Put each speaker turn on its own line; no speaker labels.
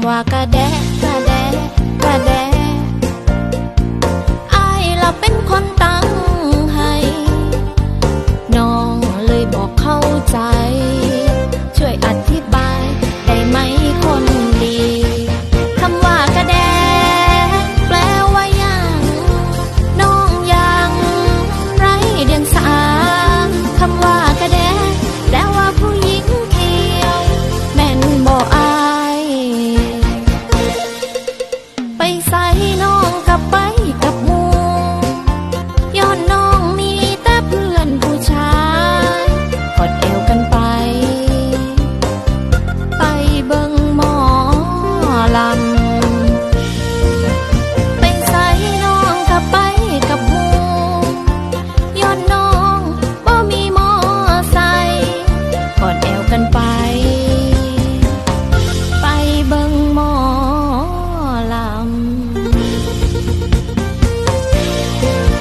ำว่ากระแดะกระแดะกระแดะอเราเป็นคนตั้งให้ น้องเลยบอกเข้าใจ ไปใส่น้องกับไปกับมูย้อนน้องมีแต่เพื่อนผู้ชายกอดเอวกันไป ไปเบิ่งหมอลำ